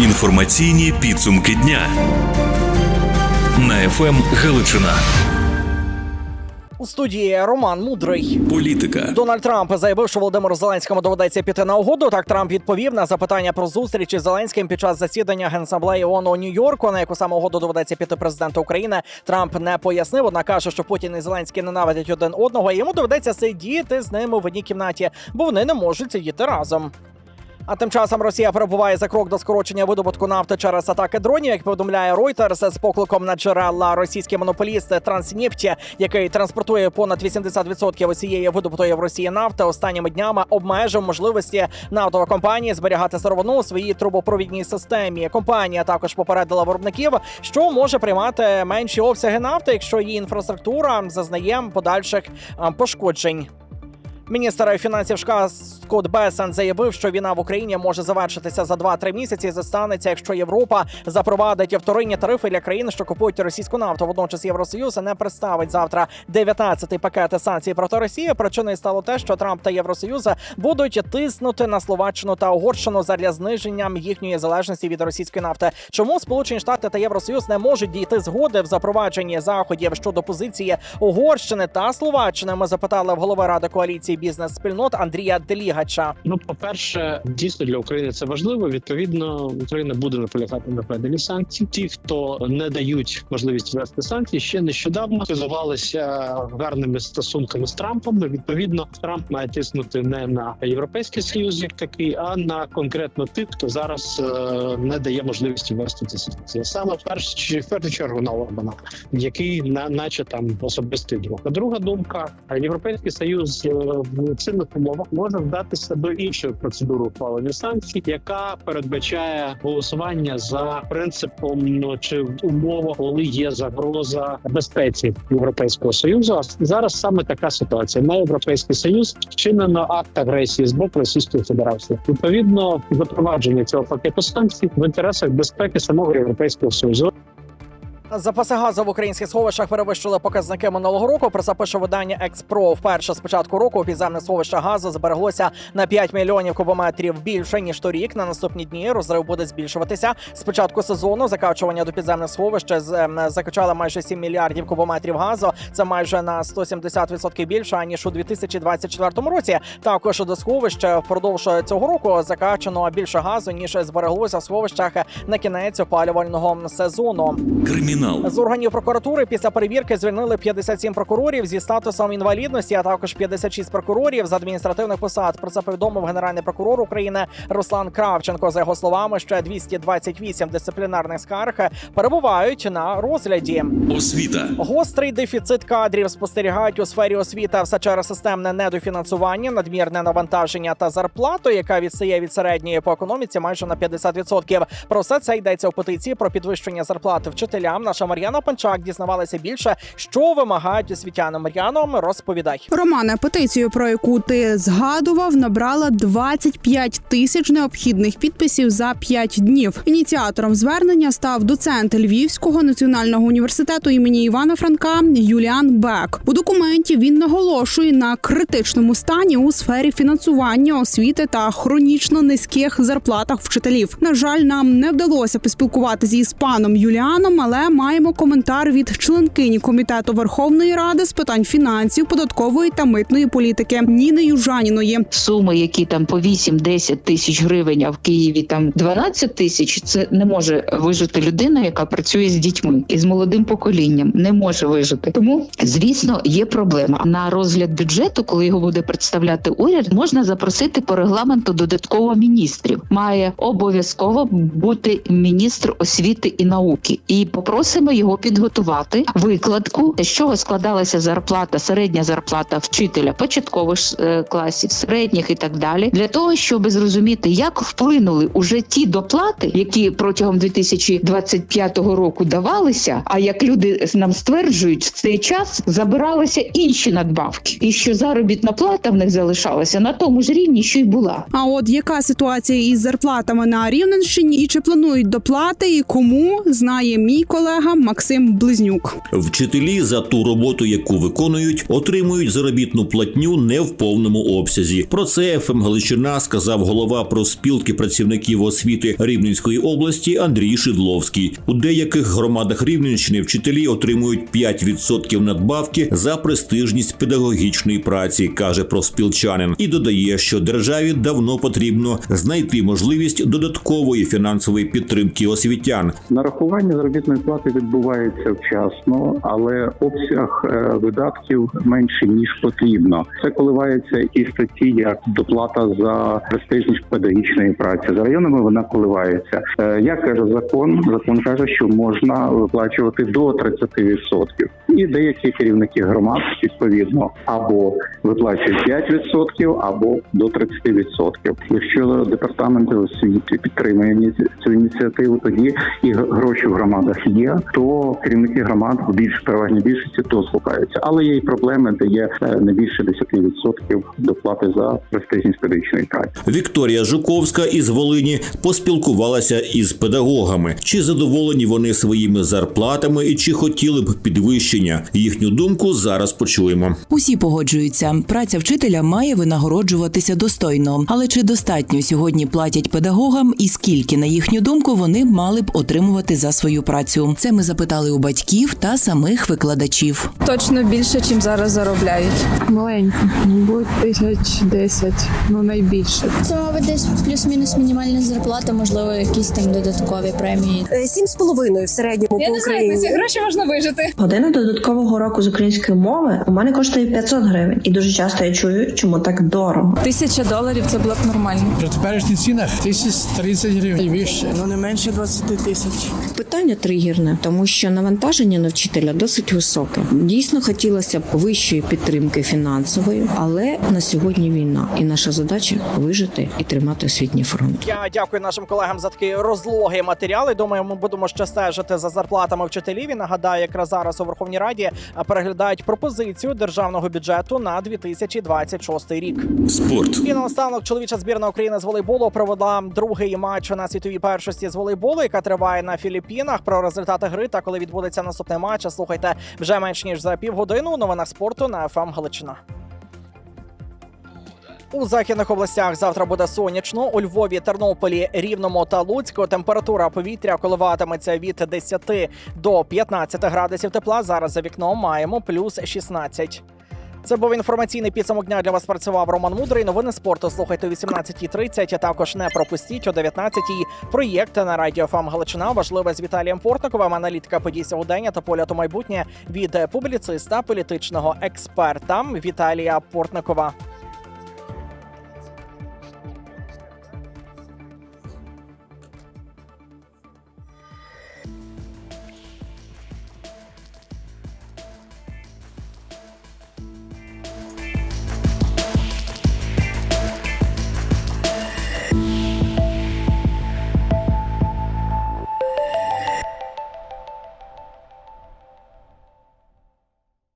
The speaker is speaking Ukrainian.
Інформаційні підсумки дня на ФМ Галичина. У студії Роман Мудрий. Політика, Дональд Трамп заявив, що Володимиру Зеленському доведеться піти на угоду. Так Трамп відповів на запитання про зустріч із Зеленським під час засідання генасамблеї ООН у Нью-Йорку. На яку саме угоду доведеться піти президенту України. Трамп не пояснив. Однак каже, що Путін і Зеленський ненавидять один одного, і йому доведеться сидіти з ними в одній кімнаті, бо вони не можуть сидіти разом. А тим часом Росія перебуває за крок до скорочення видобутку нафти через атаки дронів, як повідомляє Reuters, з покликом на джерела російський монополіст Транснефті, який транспортує понад 80% усієї видобутої в Росії нафти, останніми днями обмежив можливості нафтової зберігати сировину у своїй трубопровідній системі. Компанія також попередила виробників, що може приймати менші обсяги нафти, якщо її інфраструктура зазнає подальших пошкоджень. Міністр фінансів США Скотт Бесен заявив, що війна в Україні може завершитися за 2-3 місяці. і Застанеться, якщо Європа запровадить вторинні тарифи для країн, що купують російську нафту. Водночас Євросоюз не представить завтра 19-й пакет санкцій проти Росії. Причиною стало те, що Трамп та Євросоюз будуть тиснути на Словаччину та Угорщину задля зниження їхньої залежності від російської нафти. Чому Сполучені Штати та Євросоюз не можуть дійти згоди в запровадженні заходів щодо позиції Угорщини та Словаччини? Ми запитали в голови ради коаліції бізнес-спільнот Андрія Делігача. Ну, по-перше, дійсно для України це важливо. Відповідно, Україна буде наполягати на введенні санкцій. Ті, хто не дають можливість ввести санкції, ще нещодавно хизувалися гарними стосунками з Трампом. Відповідно, Трамп має тиснути не на європейський союз, як такий, а на конкретно тих, хто зараз е, не дає можливості ввести ці санкції. Саме в першу, в першу чергу на Орбана, який на наче там особистий друг. Друга думка: європейський союз е, в цих умовах може вдатися до іншої процедури ухвалення санкцій, яка передбачає голосування за принципом ну, чи в умовах, коли є загроза безпеці Європейського союзу. А зараз саме така ситуація на європейський союз вчинено акт агресії з боку Російської Федерації. Відповідно, запровадження цього пакету санкцій в інтересах безпеки самого європейського союзу. Запаси газу в українських сховищах перевищили показники минулого року. Про це пише видання Експро. Вперше з початку року підземне сховище газу збереглося на 5 мільйонів кубометрів більше ніж торік. На наступні дні розрив буде збільшуватися. З початку сезону закачування до підземних сховищ ем, закачали майже 7 мільярдів кубометрів газу. Це майже на 170% більше аніж у 2024 році. Також до сховища впродовж цього року закачано більше газу ніж збереглося в сховищах на кінець опалювального сезону. Кримінал, З органів прокуратури після перевірки звільнили 57 прокурорів зі статусом інвалідності, а також 56 прокурорів з адміністративних посад. Про це повідомив генеральний прокурор України Руслан Кравченко. За його словами, ще 228 дисциплінарних скарг перебувають на розгляді. освіта, Гострий дефіцит кадрів спостерігають у сфері освіти все через системне недофінансування, надмірне навантаження та зарплату, яка відстає від середньої по економіці майже на 50%. Про все це йдеться у петиції про підвищення зарплати вчителям. Наша Мар'яна Панчак дізнавалася більше, що вимагають освітяни. Мар'яно, розповідай. Романе, петицію, про яку ти згадував, набрала 25 тисяч необхідних підписів за 5 днів. Ініціатором звернення став доцент Львівського національного університету імені Івана Франка Юліан Бек. У документі він наголошує на критичному стані у сфері фінансування освіти та хронічно низьких зарплатах вчителів. На жаль, нам не вдалося поспілкуватися із паном Юліаном, але маємо коментар від членкині комітету Верховної Ради з питань фінансів, податкової та митної політики Ніни Южаніної. суми, які там по 8-10 тисяч гривень, а в Києві там 12 тисяч, це не може вижити людина, яка працює з дітьми і з молодим поколінням. Не може вижити. Тому, звісно, є проблема на розгляд бюджету, коли його буде представляти уряд, можна запросити по регламенту додатково міністрів. Має обов'язково бути міністр освіти і науки, і попросимо його підготувати викладку, з чого складалася зарплата, середня зарплата вчителя початкових е, класів, середніх і так далі, для того, щоб зрозуміти, як вплинули уже ті доплати, які протягом 2025 року давалися. А як люди нам стверджують, в цей час забиралися інші надбавки, і що заробітна плата в них залишалася на тому ж рівні, що й була. А от яка ситуація із зарплатами на Рівненщині, і чи планують доплати, і кому знає мій колега колега Максим Близнюк. Вчителі за ту роботу, яку виконують, отримують заробітну платню не в повному обсязі. Про це ФМ Галичина сказав голова профспілки працівників освіти Рівненської області Андрій Шидловський. У деяких громадах Рівненщини вчителі отримують 5% надбавки за престижність педагогічної праці, каже профспілчанин, і додає, що державі давно потрібно знайти можливість додаткової фінансової підтримки освітян, Нарахування заробітної плати відбувається вчасно, але обсяг е, видатків менше ніж потрібно. Це коливається і статті як доплата за престижність педагогічної праці. За районами вона коливається. Е, Як каже закон, закон каже, що можна виплачувати до 30%. І деякі керівники громад відповідно або виплачують 5%, або до 30%. Якщо департамент освіти підтримує цю ініціативу, тоді і гроші в громадах є, то керівники громад в більш переважній більшості то слухаються. Але є й проблеми, де є е, не більше 10% доплати за престижність педагогічної праці. Вікторія Жуковська із Волині поспілкувалася із педагогами. Чи задоволені вони своїми зарплатами і чи хотіли б підвищення? Їхню думку зараз почуємо. Усі погоджуються, праця вчителя має винагороджуватися достойно. Але чи достатньо сьогодні платять педагогам, і скільки, на їхню думку, вони мали б отримувати за свою працю? Це ми запитали у батьків та самих викладачів. Точно більше, чим зараз заробляють. Маленько, мабуть, тисяч десять, ну найбільше. Це, мабуть, десь плюс-мінус мінімальна зарплата, можливо, якісь там додаткові премії. Сім з половиною в середньому по Україні. гроші можна вижити. Година додаткового уроку з української мови у мене коштує 500 гривень, і дуже часто я чую, чому так дорого. Тисяча доларів це було б нормально. При теперішніх цінах тисяч 30 гривень і вище. Ну не менше 20 тисяч. Питання тригерне, тому що навантаження на вчителя досить високе. Дійсно хотілося б вищої підтримки фінансової, але на сьогодні війна, і наша задача вижити і тримати освітній фронт. Я дякую нашим колегам за такі розлоги матеріали. Думаю, ми будемо ще стежити за зарплатами вчителів. І нагадаю, якраз зараз у Верховній Раді а, переглядають пропозицію державного бюджету на 2026 рік. Спорт. І наостанок чоловіча збірна України з волейболу провела другий матч на світовій першості з волейболу, яка триває на Філіппінах. Про результати гри та коли відбудеться наступний матч. Слухайте вже менш ніж за півгодину у новинах спорту на ФМ Галичина. У західних областях завтра буде сонячно. У Львові, Тернополі, Рівному та Луцьку температура повітря коливатиметься від 10 до 15 градусів тепла. Зараз за вікном маємо плюс 16. Це був інформаційний підсумок дня для вас. Працював Роман Мудрий. Новини спорту слухайте о 18.30. А також не пропустіть о 19.00 проєкт на радіо ФАМ Галичина. Важливе з Віталієм Портниковим. Аналітика подій сьогодення та поля майбутнє від публіциста політичного експерта Віталія Портникова.